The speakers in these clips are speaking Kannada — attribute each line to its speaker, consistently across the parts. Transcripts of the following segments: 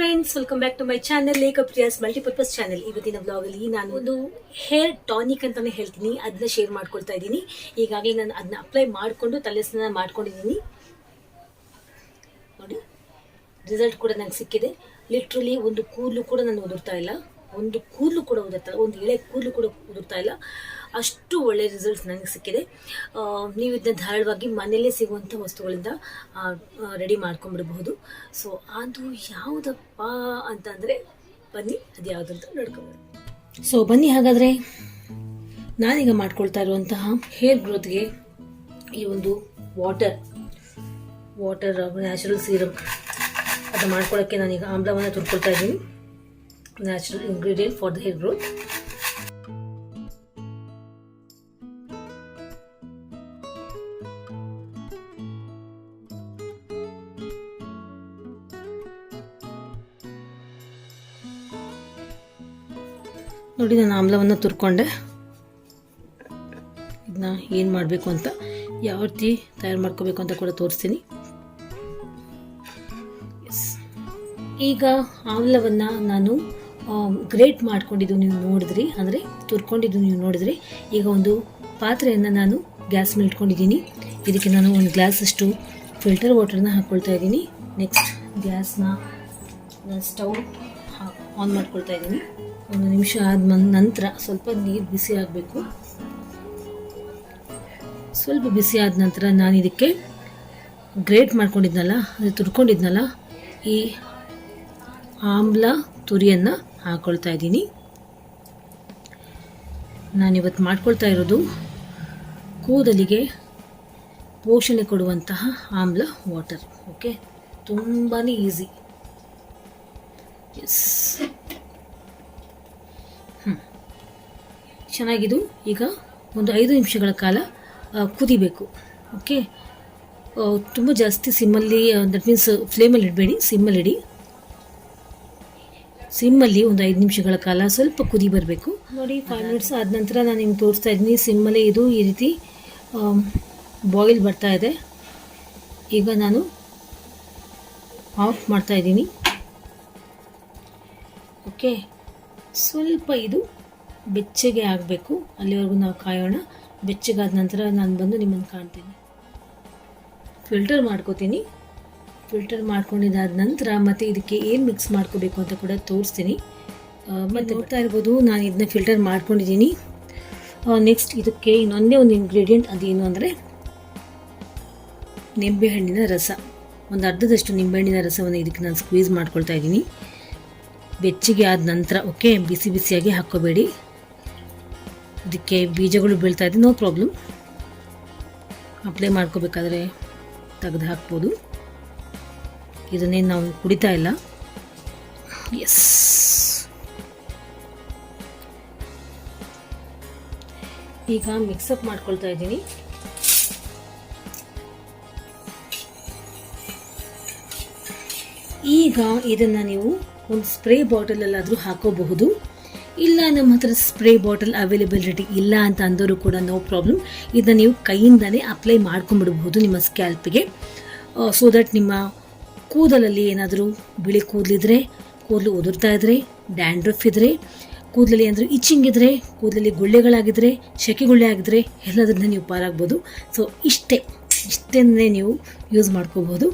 Speaker 1: Friends welcome back to my channel Lekha Priya's multipurpose channel ಇವತ್ತಿನ ಬ್ಲಾಗಲ್ಲಿ ನಾನು ಒಂದು ಹೇರ್ ಟಾನಿಕ್ ಅಂತಾನೆ ಹೇಳ್ತೀನಿ. ಅದನ್ನ ಶೇರ್ ಮಾಡ್ಕೊಳ್ತಾ ಇದ್ದೀನಿ. ಈಗಾಗಲೇ ನಾನು ಅದನ್ನ ಅಪ್ಲೈ ಮಾಡಿಕೊಂಡು ತಲೆ ಸ್ನಾನ ಮಾಡ್ಕೊಂಡಿದ್ದೀನಿ. ನೋಡಿ ರಿಸಲ್ಟ್ ಕೂಡ ನಂಗೆ ಸಿಕ್ಕಿದೆ. ಲಿಟ್ರಲಿ ಒಂದು ಕೂದಲು ಕೂಡ ನಾನು ಉದುರ್ತಾ ಇಲ್ಲ. ಒಂದು ಕೂದಲು ಕೂಡ ಉದುರ್ತಾ ಒಂದು ಎಳೆ ಕೂದಲು ಕೂಡ ಉದುರ್ತಾ ಇಲ್ಲ. ಅಷ್ಟು ಒಳ್ಳೆ ರಿಸಲ್ಟ್ಸ್ ನನಗೆ ಸಿಕ್ಕಿದೆ. ನೀವು ಇದನ್ನ ಧಾರಾಳವಾಗಿ ಮನೆಯಲ್ಲೇ ಸಿಗುವಂಥ ವಸ್ತುಗಳಿಂದ ರೆಡಿ ಮಾಡ್ಕೊಂಡ್ಬಿಡಬಹುದು. ಸೊ ಅದು ಯಾವುದಪ್ಪ ಅಂತಂದರೆ ಬನ್ನಿ, ಅದು ಯಾವುದು ಅಂತ ನೋಡ್ಕೊಬೋದು ಸೊ ಬನ್ನಿ ಹಾಗಾದರೆ. ನಾನೀಗ ಮಾಡ್ಕೊಳ್ತಾ ಇರುವಂತಹ ಹೇರ್ ಗ್ರೋತ್ಗೆ ಈ ಒಂದು ವಾಟರ್ ವಾಟರ್ ನ್ಯಾಚುರಲ್ ಸೀರಮ್ ಅದು ಮಾಡ್ಕೊಳ್ಳೋಕ್ಕೆ ನಾನೀಗ ಆಮ್ಲವನ್ನು ತುರ್ಕೊಳ್ತಾ ಇದ್ದೀನಿ. Natural ingredient for the hair growth. ನೋಡಿ, ನಾನು ಆಮ್ಲವನ್ನು ತುರ್ಕೊಂಡೆ ಇದನ್ನ ಏನು ಮಾಡಬೇಕು ಅಂತ ಯಾವ ರೀತಿ ತಯಾರು ಮಾಡ್ಕೋಬೇಕು ಅಂತ ಕೂಡ ತೋರಿಸ್ತೀನಿ. ಈಗ ಆಮ್ಲವನ್ನು ನಾನು ಗ್ರೇಟ್ ಮಾಡ್ಕೊಂಡಿದ್ದು ನೀವು ನೋಡಿದ್ರಿ, ಅಂದರೆ ತುರ್ಕೊಂಡಿದ್ದು ನೀವು ನೋಡಿದ್ರಿ. ಈಗ ಒಂದು ಪಾತ್ರೆಯನ್ನು ನಾನು ಗ್ಯಾಸ್ ಮೇಲೆ ಇಟ್ಕೊಂಡಿದ್ದೀನಿ. ಇದಕ್ಕೆ ನಾನು ಒಂದು ಗ್ಲಾಸಷ್ಟು ಫಿಲ್ಟರ್ ವಾಟರ್ನ ಹಾಕ್ಕೊಳ್ತಾ ಇದ್ದೀನಿ. ನೆಕ್ಸ್ಟ್ ಗ್ಯಾಸ್ನ ಸ್ಟವ್ ಆನ್ ಮಾಡ್ಕೊಳ್ತಾ ಇದ್ದೀನಿ. ಒಂದು ನಿಮಿಷ ಆದ ನಂತರ ಸ್ವಲ್ಪ ನೀರು ಬಿಸಿ ಆಗಬೇಕು. ಸ್ವಲ್ಪ ಬಿಸಿ ಆದ ನಂತರ ನಾನು ಇದಕ್ಕೆ ಗ್ರೇಟ್ ಮಾಡ್ಕೊಂಡಿದ್ನಲ್ಲ, ಅದು ತುರ್ಕೊಂಡಿದ್ನಲ್ಲ, ಈ ಆಮ್ಲ ತುರಿಯನ್ನು ಹಾಕೊಳ್ತಾ ಇದ್ದೀನಿ. ನಾನಿವತ್ತು ಮಾಡ್ಕೊಳ್ತಾ ಇರೋದು ಕೂದಲಿಗೆ ಪೋಷಣೆ ಕೊಡುವಂತಹ ಆಮ್ಲ ವಾಟರ್ ಓಕೆ ತುಂಬಾ ಈಸಿ ಎಸ್ ಚೆನ್ನಾಗಿದು. ಈಗ ಒಂದು ಐದು ನಿಮಿಷಗಳ ಕಾಲ ಕುದಿಬೇಕು ಓಕೆ ತುಂಬ ಜಾಸ್ತಿ ಸಿಮ್ಮಲ್ಲಿ ದಟ್ ಮೀನ್ಸ್ ಫ್ಲೇಮಲ್ಲಿ ಇಡಬೇಡಿ, ಸಿಮ್ಮಲ್ಲಿ ಇಡಿ. ಸಿಮ್ಮಲ್ಲಿ ಒಂದು ಐದು ನಿಮಿಷಗಳ ಕಾಲ ಸ್ವಲ್ಪ ಕುದಿ ಬರಬೇಕು. ನೋಡಿ ಫೈವ್ ಮಿನಿಟ್ಸ್ ಆದ ನಂತರ ನಾನು ನಿಮ್ಗೆ ತೋರಿಸ್ತಾ ಇದ್ದೀನಿ. ಸಿಮ್ಮಲ್ಲಿ ಇದು ಈ ರೀತಿ ಬಾಯ್ಲ್ ಬರ್ತಾ ಇದೆ. ಈಗ ನಾನು ಆಫ್ ಮಾಡ್ತಾ ಇದ್ದೀನಿ. ಓಕೆ ಸ್ವಲ್ಪ ಇದು ಬೆಚ್ಚಗೆ ಆಗಬೇಕು. ಅಲ್ಲಿವರೆಗೂ ನಾವು ಕಾಯೋಣ. ಬೆಚ್ಚಗಾದ ನಂತರ ನಾನು ಬಂದು ನಿಮ್ಮನ್ನು ಕಾಣ್ತೀನಿ. ಫಿಲ್ಟರ್ ಮಾಡ್ಕೋತೀನಿ. ಫಿಲ್ಟರ್ ಮಾಡ್ಕೊಂಡಿದ್ದಾದ ನಂತರ ಮತ್ತೆ ಇದಕ್ಕೆ ಏನು ಮಿಕ್ಸ್ ಮಾಡ್ಕೋಬೇಕು ಅಂತ ಕೂಡ ತೋರಿಸ್ತೀನಿ. ಮತ್ತು ನೋಡ್ತಾ ಇರ್ಬೋದು ನಾನು ಇದನ್ನ ಫಿಲ್ಟರ್ ಮಾಡ್ಕೊಂಡಿದ್ದೀನಿ. ನೆಕ್ಸ್ಟ್ ಇದಕ್ಕೆ ಇನ್ನೊಂದೇ ಒಂದು ಇಂಗ್ರೀಡಿಯೆಂಟ್ ಅದೇನು ಅಂದರೆ ನಿಂಬೆಹಣ್ಣಿನ ರಸ. ಒಂದು ಅರ್ಧದಷ್ಟು ನಿಂಬೆಹಣ್ಣಿನ ರಸವನ್ನು ಇದಕ್ಕೆ ನಾನು ಸ್ಕ್ವೀಸ್ ಮಾಡ್ಕೊಳ್ತಾ ಇದ್ದೀನಿ. ಬೆಚ್ಚಗೆ ಆದ ನಂತರ ಓಕೆ ಬಿಸಿ ಬಿಸಿಯಾಗಿ ಹಾಕ್ಕೋಬೇಡಿ. ಇದಕ್ಕೆ ಬೀಜಗಳು ಬೀಳ್ತಾ ಇದೆ ನೋ ಪ್ರಾಬ್ಲಮ್ ಅಪ್ಲೈ ಮಾಡ್ಕೋಬೇಕಾದ್ರೆ ತೆಗೆದು ಹಾಕ್ಬೋದು. ಇದನ್ನೇ ನಾವು ಕುಡಿತಾ ಇಲ್ಲ. ಎಸ್ ಈಗ ಮಿಕ್ಸಪ್ ಮಾಡ್ಕೊಳ್ತಾ ಇದ್ದೀನಿ. ಈಗ ಇದನ್ನು ನೀವು ಒಂದು ಸ್ಪ್ರೇ ಬಾಟಲಲ್ಲಾದರೂ ಹಾಕೋಬಹುದು. ಇಲ್ಲ ನಮ್ಮ ಹತ್ರ ಸ್ಪ್ರೇ ಬಾಟಲ್ ಅವೈಲೇಬಿಲಿಟಿ ಇಲ್ಲ ಅಂತ ಅಂದರೂ ಕೂಡ ನೋ ಪ್ರಾಬ್ಲಮ್ ಇದನ್ನ ನೀವು ಕೈಯಿಂದನೇ ಅಪ್ಲೈ ಮಾಡ್ಕೊಂಡ್ಬಿಡ್ಬಹುದು ನಿಮ್ಮ ಸ್ಕ್ಯಾಲ್ಪಿಗೆ ಸೊ ದಟ್ ನಿಮ್ಮ ಕೂದಲಲ್ಲಿ ಏನಾದರೂ ಬಿಳಿ ಕೂದಲಿದ್ರೆ ಕೂದಲು ಉದುರ್ತಾ ಇದ್ರೆ ಡ್ಯಾಂಡ್ರಫ್ ಇದ್ರೆ, ಕೂದಲಲ್ಲಿ ಅಂದರೆ ಇಚ್ಚಿಂಗ್ ಇದ್ರೆ, ಕೂದಲಲ್ಲಿ ಗುಳ್ಳೆಗಳಾಗಿದ್ರೆ ಸೆಕೆ ಗುಳ್ಳೆ ಆಗಿದ್ರೆ ಎಲ್ಲದರಿಂದ ನೀವು ಪಾರಾಗ್ಬೋದು. ಸೊ ಇಷ್ಟೇ, ಇಷ್ಟನ್ನೇ ನೀವು ಯೂಸ್ ಮಾಡ್ಕೋಬಹುದು.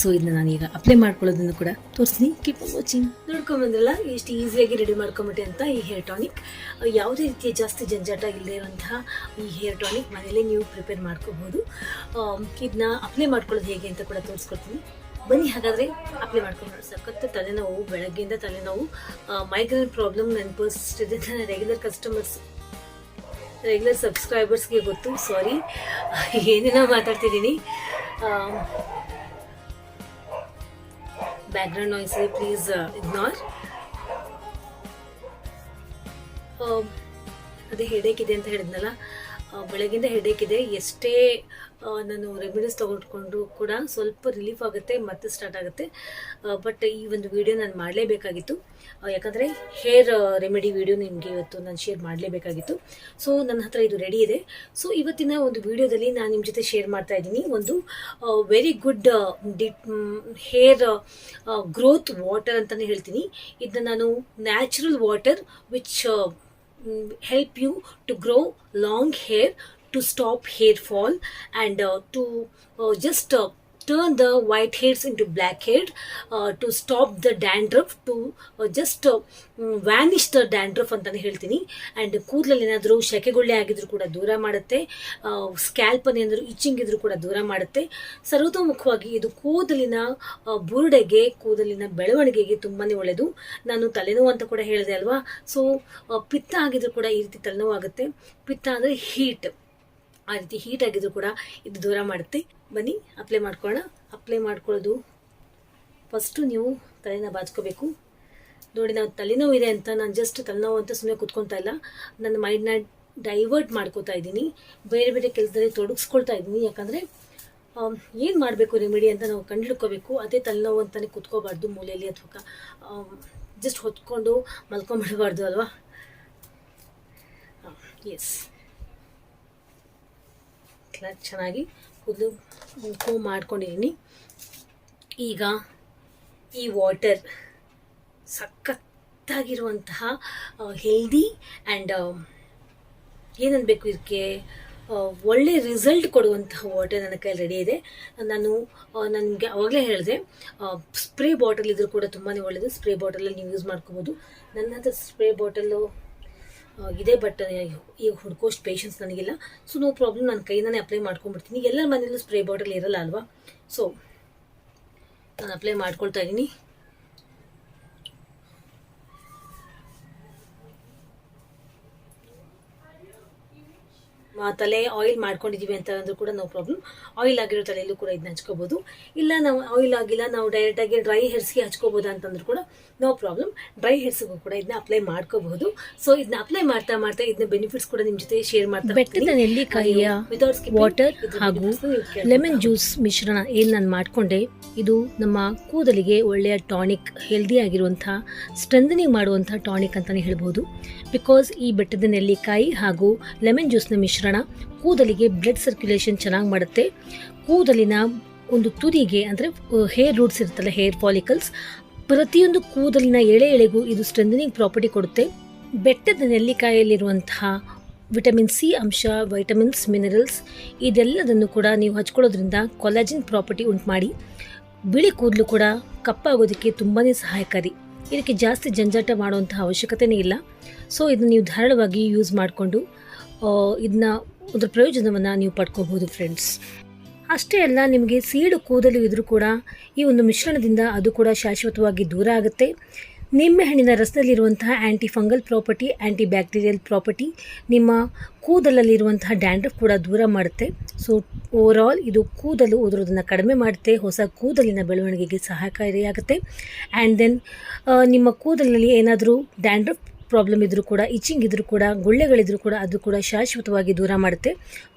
Speaker 1: ಸೊ ಇದನ್ನ ನಾನೀಗ ಅಪ್ಲೈ ಮಾಡ್ಕೊಳ್ಳೋದನ್ನು ಕೂಡ ತೋರಿಸ್ತೀನಿ. ಕೀಪ್ ವಾಚಿಂಗ್ ನೋಡ್ಕೊಂಬಂದ್ರಲ್ಲ ಎಷ್ಟು ಈಸಿಯಾಗಿ ರೆಡಿ ಮಾಡ್ಕೊಂಬಿಟ್ಟೆ ಅಂತ ಈ ಹೇರ್ ಟಾನಿಕ್ ಯಾವುದೇ ರೀತಿಯ ಜಾಸ್ತಿ ಜಂಜಾಟ ಇಲ್ಲದೆ ಇರುವಂತಹ ಈ ಹೇರ್ ಟಾನಿಕ್ ಮನೆಯಲ್ಲೇ ನೀವು ಪ್ರಿಪೇರ್ ಮಾಡ್ಕೋಬಹುದು. ಇದನ್ನ ಅಪ್ಲೈ ಮಾಡ್ಕೊಳ್ಳೋದು ಹೇಗೆ ಅಂತ ಕೂಡ ತೋರಿಸ್ಕೊಡ್ತೀನಿ. ಬನ್ನಿ, ಹಾಗಾದ್ರೆ ಅಪ್ಲೈ ಮಾಡ್ಕೊಂಡು ಸಖತ್ತು ತಲೆನೋವು, ಬೆಳಗ್ಗೆಯಿಂದ ತಲೆನೋವು ಮೈಗ್ರೇನ್ ಪ್ರಾಬ್ಲಮ್ ನನ್ನ ಪರ್ಸಿಸ್ಟಿದೆ ನನ್ನ ರೆಗ್ಯುಲರ್ ಕಸ್ಟಮರ್ಸ್ ರೆಗ್ಯುಲರ್ ಸಬ್ಸ್ಕ್ರೈಬರ್ಸ್ಗೆ ಗೊತ್ತು. ಸಾರಿ ಏನೇನೋ ಮಾತಾಡ್ತಿದ್ದೀನಿ. ಬ್ಯಾಕ್ಗ್ರೌಂಡ್ ನಾಯ್ಸ್ ಪ್ಲೀಸ್ ಇಗ್ನೋರ್ ಅದೇ ಹೆಡೇಕ್ ಇದೆ ಅಂತ ಹೇಳಿದ್ನಲ್ಲ. ಬೆಳಗಿಂದ ಹೆಡೇಕ್ ಇದೆ. ಎಷ್ಟೇ ನಾನು ರೆಮಿಡೀಸ್ ತೊಗೊಂಡ್ಕೊಂಡು ಕೂಡ ಸ್ವಲ್ಪ ರಿಲೀಫ್ ಆಗುತ್ತೆ, ಮತ್ತೆ ಸ್ಟಾರ್ಟ್ ಆಗುತ್ತೆ. ಬಟ್ ಈ ಒಂದು ವಿಡಿಯೋ ನಾನು ಮಾಡಲೇಬೇಕಾಗಿತ್ತು. ಯಾಕಂದರೆ ಹೇರ್ ರೆಮಿಡಿ ವಿಡಿಯೋ ನಿಮಗೆ ಇವತ್ತು ನಾನು ಶೇರ್ ಮಾಡಲೇಬೇಕಾಗಿತ್ತು. ಸೊ ನನ್ನ ಹತ್ರ ಇದು ರೆಡಿ ಇದೆ. ಸೊ ಇವತ್ತಿನ ಒಂದು ವಿಡಿಯೋದಲ್ಲಿ ನಾನು ನಿಮ್ಮ ಜೊತೆ ಶೇರ್ ಮಾಡ್ತಾ ಇದ್ದೀನಿ. ಒಂದು very good the hair growth water ಅಂತಲೇ ಹೇಳ್ತೀನಿ. ಇದನ್ನ ನಾನು natural water which help you to grow long hair to stop hair fall and uh, to uh, just uh, turn the white hairs into black hair uh, to stop the dandruff to uh, just uh, vanish the dandruff ಅಂತಾನೆ ಹೇಳ್ತೀನಿ. ಆ್ಯಂಡ್ ಕೂದಲಲ್ಲಿ ಏನಾದರೂ ಶೆಕೆಗುಳ್ಳೆ ಆಗಿದ್ರು ಕೂಡ ದೂರ ಮಾಡುತ್ತೆ. ಸ್ಕ್ಯಾಲ್ಪನ್ ಏನಾದರೂ ಇಚ್ಚಿಂಗ್ ಇದ್ರೂ ಕೂಡ ದೂರ ಮಾಡುತ್ತೆ. ಸರ್ವತೋಮುಖವಾಗಿ ಇದು ಕೂದಲಿನ ಬುರುಡೆಗೆ ಕೂದಲಿನ ಬೆಳವಣಿಗೆಗೆ ತುಂಬಾ ಒಳ್ಳೆಯದು ನಾನು ತಲೆನೋವು ಅಂತ ಕೂಡ ಹೇಳಿದೆ ಅಲ್ವಾ? ಸೊ ಪಿತ್ತ ಆಗಿದ್ರು ಕೂಡ ಈ ರೀತಿ ತಲೆನೋವು ಆಗುತ್ತೆ. ಪಿತ್ತ ಅಂದರೆ ಹೀಟ್ ಆ ರೀತಿ ಹೀಟ್ ಆಗಿದ್ರು ಕೂಡ ಇದು ದೂರ ಮಾಡುತ್ತೆ. ಬನ್ನಿ ಅಪ್ಲೈ ಮಾಡ್ಕೊಳ್ಳೋಣ. ಅಪ್ಲೈ ಮಾಡ್ಕೊಳ್ಳೋದು. ಫಸ್ಟು ನೀವು ತಲೆನ ಬಾಚ್ಕೋಬೇಕು. ನೋಡಿ, ನಾವು ತಲೆನೋವು ಇದೆ ಅಂತ, ನಾನು ಜಸ್ಟ್ ತಲೆನೋವು ಅಂತ ಸುಮ್ಮನೆ ಕುತ್ಕೊತಾ ಇಲ್ಲ. ನನ್ನ ಮೈಂಡ್ನ ಡೈವರ್ಟ್ ಮಾಡ್ಕೋತಾ ಇದ್ದೀನಿ. ಬೇರೆ ಬೇರೆ ಕೆಲಸದಲ್ಲಿ ತೊಡಗಿಸ್ಕೊಳ್ತಾ ಇದ್ದೀನಿ. ಯಾಕಂದರೆ ಏನು ಮಾಡಬೇಕು ರೆಮಿಡಿ ಅಂತ ನಾವು ಕಂಡುಹಿಡ್ಕೋಬೇಕು. ಅದೇ ತಲೆನೋವು ಅಂತಲೇ ಕುತ್ಕೋಬಾರ್ದು ಮೂಲೆಯಲ್ಲಿ ಅಥವಾ ಜಸ್ಟ್ ಹೊತ್ಕೊಂಡು ಮಲ್ಕೊಂಬಿಡಬಾರ್ದು ಅಲ್ವಾ? ಎಸ್ ಚೆನ್ನಾಗಿ ಕೂದಲು ಕೂ ಮಾಡ್ಕೊಂಡಿದ್ದೀನಿ ಈಗ ಈ ವಾಟರ್ ಸಖತ್ತಾಗಿರುವಂತಹ ಹೆಲ್ದಿ ಆ್ಯಂಡ್ ಏನನ್ಬೇಕು ಇದಕ್ಕೆ ಒಳ್ಳೆ ರಿಸಲ್ಟ್ ಕೊಡುವಂತಹ ವಾಟರ್ ನನ್ನ ಕೈಯಲ್ಲಿ ರೆಡಿ ಇದೆ. ನಾನು ನನಗೆ ಅವಾಗಲೇ ಹೇಳಿದೆ ಸ್ಪ್ರೇ ಬಾಟಲ್ ಇದ್ರೂ ಕೂಡ ತುಂಬಾ ಒಳ್ಳೆಯದು ಸ್ಪ್ರೇ ಬಾಟಲಲ್ಲಿ ನೀವು ಯೂಸ್ ಮಾಡ್ಕೋಬೋದು. ನನ್ನ ಹತ್ರ ಸ್ಪ್ರೇ ಬಾಟಲ್ಲು ಆ, ಇದೆ ಬಟ್ ಈಗ ಹುಡ್ಕೋಷ್ಟು ಪೇಷನ್ಸ್ ನನಗಿಲ್ಲ. ಸೊ ನೋ ಪ್ರಾಬ್ಲಮ್ ನಾನು ಕೈಯಿಂದನೇ ಅಪ್ಲೈ ಮಾಡ್ಕೊಂಡ್ಬಿಡ್ತೀನಿ. ಎಲ್ಲರ ಮನೇಲೂ ಸ್ಪ್ರೇ ಬಾಟಲ್ ಇರಲ್ಲ ಅಲ್ವಾ? ಸೊ ನಾನು ಅಪ್ಲೈ ಮಾಡ್ಕೊಳ್ತಾ ಇದ್ದೀನಿ. ತಲೆ ಆಯಿಲ್ ಮಾಡ್ಕೊಂಡಿದ್ದೀವಿ ಅಂತ ಅಂದ್ರೂ ಕೂಡ ನೋ ಪ್ರಾಬ್ಲಮ್ ಆಯಿಲ್ ಆಗಿರೋ ತಲೆಯಲ್ಲೂ ಕೂಡ ಇದನ್ನ ಹಚ್ಕೋಬೋದು. ಇಲ್ಲ ನಾವು ಆಯಿಲ್ ಆಗಿಲ್ಲ ನಾವು ಡೈರೆಕ್ಟಾಗಿ ಡ್ರೈ ಹೆರ್ಸ್ಗೆ ಹಚ್ಕೋಬೋದಾ ಅಂತಂದ್ರೂ ಕೂಡ ನೋ ಪ್ರಾಬ್ಲಮ್ ಡ್ರೈ ಹೆರ್ಸ್ಗೂ ಕೂಡ ಇದನ್ನ ಅಪ್ಲೈ ಮಾಡ್ಕೋಬಹುದು. ಸೊ ಇದನ್ನ ಅಪ್ಲೈ ಮಾಡ್ತಾ ಮಾಡ್ತಾ ಇದನ್ನ ಬೆನಿಫಿಟ್ಸ್ ಕೂಡ ನಿಮ್ಮ ಜೊತೆ ಶೇರ್ ಮಾಡ್ತಾ
Speaker 2: ಬೆಟ್ಟದ ನೆಲ್ಲಿಕಾಯಿಯ ವಾಟರ್ ಹಾಗೂ ಲೆಮನ್ ಜ್ಯೂಸ್ ಮಿಶ್ರಣ ಏನು ನಾನು ಮಾಡಿಕೊಂಡೆ ಇದು ನಮ್ಮ ಕೂದಲಿಗೆ ಒಳ್ಳೆಯ ಟಾನಿಕ್ ಹೆಲ್ದಿ ಆಗಿರುವಂಥ ಸ್ಟ್ರೆಂದನಿಂಗ್ ಮಾಡುವಂತಹ ಟಾನಿಕ್ ಅಂತಾನೆ ಹೇಳ್ಬೋದು. ಬಿಕಾಸ್ ಈ ಬೆಟ್ಟದ ನೆಲ್ಲಿಕಾಯಿ ಹಾಗೂ ಲೆಮನ್ ಜ್ಯೂಸ್ನ ಮಿಶ್ರಣ ಕೂದಲಿಗೆ ಬ್ಲಡ್ ಸರ್ಕ್ಯುಲೇಷನ್ ಚೆನ್ನಾಗಿ ಮಾಡುತ್ತೆ. ಕೂದಲಿನ ಒಂದು ತುದಿಗೆ ಅಂದರೆ ಹೇರ್ ರೂಟ್ಸ್ ಇರುತ್ತಲ್ಲ ಹೇರ್ ಫಾಲಿಕಲ್ಸ್ ಪ್ರತಿಯೊಂದು ಕೂದಲಿನ ಎಳೆ ಎಳೆಗೂ ಇದು ಸ್ಟ್ರೆಂದನಿಂಗ್ ಪ್ರಾಪರ್ಟಿ ಕೊಡುತ್ತೆ. ಬೆಟ್ಟದ ನೆಲ್ಲಿಕಾಯಲ್ಲಿರುವಂತಹ ವಿಟಮಿನ್ ಸಿ ಅಂಶ ವೈಟಮಿನ್ಸ್ ಮಿನರಲ್ಸ್ ಇದೆಲ್ಲದನ್ನು ಕೂಡ ನೀವು ಹಚ್ಕೊಳ್ಳೋದ್ರಿಂದ ಕೊಲಾಜಿನ್ ಪ್ರಾಪರ್ಟಿ ಉಂಟು ಮಾಡಿ. ಬಿಳಿ ಕೂದಲು ಕೂಡ ಕಪ್ಪಾಗೋದಕ್ಕೆ ತುಂಬಾ ಸಹಾಯಕಾರಿ. ಇದಕ್ಕೆ ಜಾಸ್ತಿ ಜಂಜಾಟ ಮಾಡುವಂತಹ ಅವಶ್ಯಕತೆಯೇ ಇಲ್ಲ. ಸೊ ಇದನ್ನು ನೀವು ಧಾರಾಳವಾಗಿ ಯೂಸ್ ಮಾಡಿಕೊಂಡು ಇದನ್ನ ಅದರ ಪ್ರಯೋಜನವನ್ನು ನೀವು ಪಡ್ಕೋಬೋದು ಫ್ರೆಂಡ್ಸ್ ಅಷ್ಟೇ ಅಲ್ಲ, ನಿಮಗೆ ಸೀಳು ಕೂದಲು ಇದ್ದರೂ ಕೂಡ ಈ ಒಂದು ಮಿಶ್ರಣದಿಂದ ಅದು ಕೂಡ ಶಾಶ್ವತವಾಗಿ ದೂರ ಆಗುತ್ತೆ. ನಿಂಬೆಹಣ್ಣಿನ ರಸದಲ್ಲಿರುವಂತಹ anti fungal property anti bacterial property ನಿಮ್ಮ ಕೂದಲಲ್ಲಿರುವಂತಹ ಡ್ಯಾಂಡ್ರಫ್ ಕೂಡ ದೂರ ಮಾಡುತ್ತೆ. ಸೊ ಓವರಾಲ್ ಇದು ಕೂದಲು ಉದುರೋದನ್ನು ಕಡಿಮೆ ಮಾಡುತ್ತೆ, ಹೊಸ ಕೂದಲಿನ ಬೆಳವಣಿಗೆಗೆ ಸಹಕಾರಿಯಾಗುತ್ತೆ. ಆ್ಯಂಡ್ ದೆನ್ ನಿಮ್ಮ ಕೂದಲಲ್ಲಿ ಏನಾದರೂ ಡ್ಯಾಂಡ್ರಫ್ ಪ್ರಾಬ್ಲಮ್ ಇದ್ದರೂ ಕೂಡ ಇಚಿಂಗ್ ಇದ್ದರೂ ಕೂಡ, ಗುಳ್ಳೆಗಳಿದ್ರೂ ಕೂಡ ಅದು ಕೂಡ ಶಾಶ್ವತವಾಗಿ ದೂರ ಮಾಡುತ್ತೆ.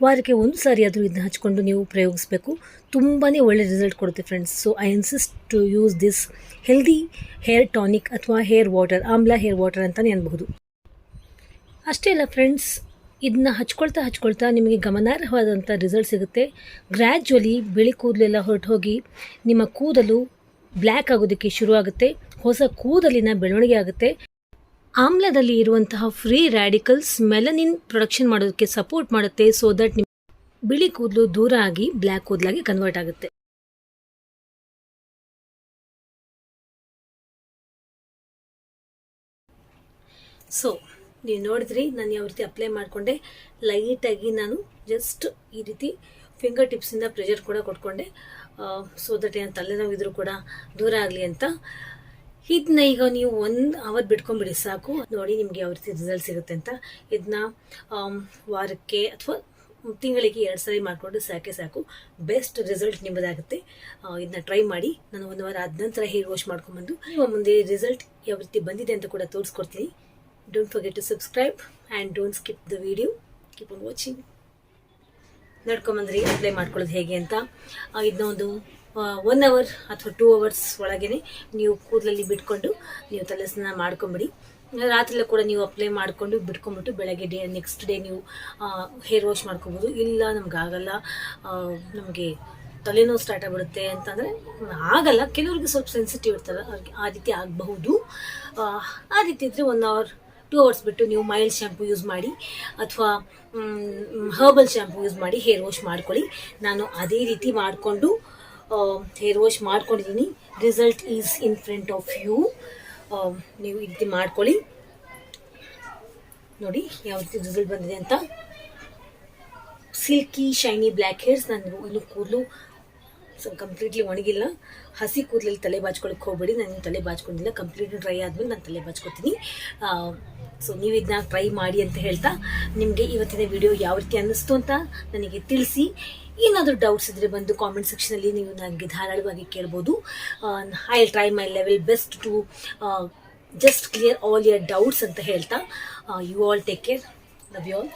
Speaker 2: ವಾರಕ್ಕೆ ಒಂದು ಸಾರಿ ಆದರೂ ಇದನ್ನ ಹಚ್ಕೊಂಡು ನೀವು ಪ್ರಯೋಗಿಸಬೇಕು. ತುಂಬಾ ಒಳ್ಳೆ ರಿಸಲ್ಟ್ ಕೊಡುತ್ತೆ friends so I insist to use this healthy hair tonic ಅಥವಾ ಹೇರ್ ವಾಟರ್ ಆಮ್ಲ ಹೇರ್ ವಾಟರ್ ಅಂತಲೇ ಅನ್ಬಹುದು. ಅಷ್ಟೇ ಅಲ್ಲ ಫ್ರೆಂಡ್ಸ್ ಇದನ್ನ ಹಚ್ಕೊಳ್ತಾ ಹಚ್ಕೊಳ್ತಾ ನಿಮಗೆ ಗಮನಾರ್ಹವಾದಂಥ ರಿಸಲ್ಟ್ ಸಿಗುತ್ತೆ. ಗ್ರ್ಯಾಜುವಲಿ ಬಿಳಿ ಕೂದಲೆಲ್ಲ ಹೊರಟು ಹೋಗಿ ನಿಮ್ಮ ಕೂದಲು ಬ್ಲ್ಯಾಕ್ ಆಗೋದಕ್ಕೆ ಶುರುವಾಗುತ್ತೆ. ಹೊಸ ಕೂದಲಿನ ಬೆಳವಣಿಗೆ ಆಗುತ್ತೆ. ಆಮ್ಲದಲ್ಲಿ ಇರುವಂತಹ ಫ್ರೀ ರ್ಯಾಡಿಕಲ್ಸ್ ಮೆಲನಿನ್ ಪ್ರೊಡಕ್ಷನ್ ಮಾಡೋದಕ್ಕೆ ಸಪೋರ್ಟ್ ಮಾಡುತ್ತೆ ಸೊ ದಟ್ ನಿಮ್ಮ ಬಿಳಿ ಕೂದಲು ದೂರ ಆಗಿ ಬ್ಲ್ಯಾಕ್ ಕೂದಲಾಗಿ ಕನ್ವರ್ಟ್ ಆಗುತ್ತೆ.
Speaker 1: ಸೊ ನೀವು ನೋಡಿದ್ರಿ, ನಾನು ಯಾವ ರೀತಿ ಅಪ್ಲೈ ಮಾಡಿಕೊಂಡೆ. ಲೈಟಾಗಿ ನಾನು ಜಸ್ಟ್ ಈ ರೀತಿ ಫಿಂಗರ್ ಟಿಪ್ಸಿಂದ ಪ್ರೆಷರ್ ಕೂಡ ಕೊಟ್ಕೊಂಡೆ. ಸೊ ದಟ್ ಏನು ತಲೆನೋವಿದ್ರು ಕೂಡ ದೂರ ಆಗಲಿ ಅಂತ. ಇದನ್ನ ಈಗ ನೀವು ಒಂದು ಅವರ್ ಬಿಟ್ಕೊಂಡ್ಬಿಡಿ ಸಾಕು. ನೋಡಿ ನಿಮ್ಗೆ ಯಾವ ರೀತಿ ರಿಸಲ್ಟ್ ಸಿಗುತ್ತೆ ಅಂತ. ಇದನ್ನ ವಾರಕ್ಕೆ ಅಥವಾ ತಿಂಗಳಿಗೆ ಎರಡು ಸಾರಿ ಮಾಡಿಕೊಂಡು ಸಾಕೆ ಸಾಕು. ಬೆಸ್ಟ್ ರಿಸಲ್ಟ್ ನಿಮ್ಮದಾಗುತ್ತೆ ಇದನ್ನ ಟ್ರೈ ಮಾಡಿ. ನಾನು ಒಂದು ವಾರ ಆದ ನಂತರ ಹೇರ್ ವಾಶ್ ಮಾಡ್ಕೊಂಡ್ಬಂದು ಮುಂದೆ ರಿಸಲ್ಟ್ ಯಾವ ರೀತಿ ಬಂದಿದೆ ಅಂತ ಕೂಡ ತೋರಿಸ್ಕೊಡ್ತೀನಿ. Don't forget to subscribe and don't skip the video keep on watching ನಡ್ಕೊಂಬಂದ್ರಿ apply ಮಾಡ್ಕೊಳ್ಳೋದು ಹೇಗೆ ಅಂತ. ಇದನ್ನ ಒಂದು ಒನ್ ಅವರ್ ಅಥವಾ ಟೂ ಅವರ್ಸ್ ಒಳಗೇನೆ ನೀವು ಕೂದಲಲ್ಲಿ ಬಿಟ್ಕೊಂಡು ನೀವು ತಲೆ ಸ್ನಾನ ಮಾಡ್ಕೊಂಬಿಡಿ. ರಾತ್ರಿಲ್ಲ ಕೂಡ ನೀವು ಅಪ್ಲೈ ಮಾಡಿಕೊಂಡು ಬಿಟ್ಕೊಂಡ್ಬಿಟ್ಟು ಬೆಳಗ್ಗೆ ಡೇ ನೆಕ್ಸ್ಟ್ ಡೇ ನೀವು ಹೇರ್ ವಾಶ್ ಮಾಡ್ಕೊಬೋದು. ಇಲ್ಲ, ನಮ್ಗೆ ಆಗಲ್ಲ. ನಮಗೆ ತಲೆನೋವು ಸ್ಟಾರ್ಟ್ ಆಗಿಬಿಡುತ್ತೆ ಅಂತಂದರೆ ಆಗಲ್ಲ. ಕೆಲವ್ರಿಗೆ ಸ್ವಲ್ಪ ಸೆನ್ಸಿಟಿವ್ ಇರ್ತಾರೆ ಅವ್ರಿಗೆ ಆ ರೀತಿ ಆಗಬಹುದು. ಆ ರೀತಿ ಇದ್ದರೆ ಒನ್ ಅವರ್ ಟೂ ಅವರ್ಸ್ ಬಿಟ್ಟು ನೀವು ಮೈಲ್ಡ್ ಶ್ಯಾಂಪು ಯೂಸ್ ಮಾಡಿ ಅಥವಾ ಹರ್ಬಲ್ ಶ್ಯಾಂಪು ಯೂಸ್ ಮಾಡಿ ಹೇರ್ ವಾಶ್ ಮಾಡ್ಕೊಳ್ಳಿ. ನಾನು ಅದೇ ರೀತಿ ಮಾಡಿಕೊಂಡು ಹೇರ್ ವಾಶ್ ಮಾಡ್ಕೊಂಡಿದ್ದೀನಿ result is in front of you ನೀವು ಇದು ಮಾಡ್ಕೊಳ್ಳಿ. ನೋಡಿ ಯಾವ ರೀತಿ ರಿಸಲ್ಟ್ ಬಂದಿದೆ ಅಂತ. ಸಿಲ್ಕಿ ಶೈನಿ ಬ್ಲ್ಯಾಕ್ ಹೇರ್ಸ್ ನಾನು ಇನ್ನು ಕೂದಲು ಕಂಪ್ಲೀಟ್ಲಿ ಒಣಗಿಲ್ಲ. ಹಸಿ ಕೂದಲಲ್ಲಿ ತಲೆ ಬಾಚ್ಕೊಳಕ್ಕೆ ಹೋಗ್ಬೇಡಿ. ನಾನು ತಲೆ ಬಾಚ್ಕೊಂಡಿಲ್ಲ. ಕಂಪ್ಲೀಟ್ ಡ್ರೈ ಆದಮೇಲೆ ನಾನು ತಲೆ ಬಾಚ್ಕೊತೀನಿ. ಸೊ ನೀವು ಇದನ್ನ ಟ್ರೈ ಮಾಡಿ ಅಂತ ಹೇಳ್ತಾ, ನಿಮಗೆ ಇವತ್ತಿನ ವಿಡಿಯೋ ಯಾವ ರೀತಿ ಅನ್ನಿಸ್ತು ಅಂತ ನನಗೆ ತಿಳಿಸಿ. ಏನಾದರೂ ಡೌಟ್ಸ್ ಇದ್ದರೆ ಬಂದು ಕಾಮೆಂಟ್ ಸೆಕ್ಷನಲ್ಲಿ ನೀವು ನನಗೆ ಧಾರಾಳವಾಗಿ ಕೇಳ್ಬೋದು. I try my level best to just clear all your doubts ಅಂತ ಹೇಳ್ತಾ you all take care love you all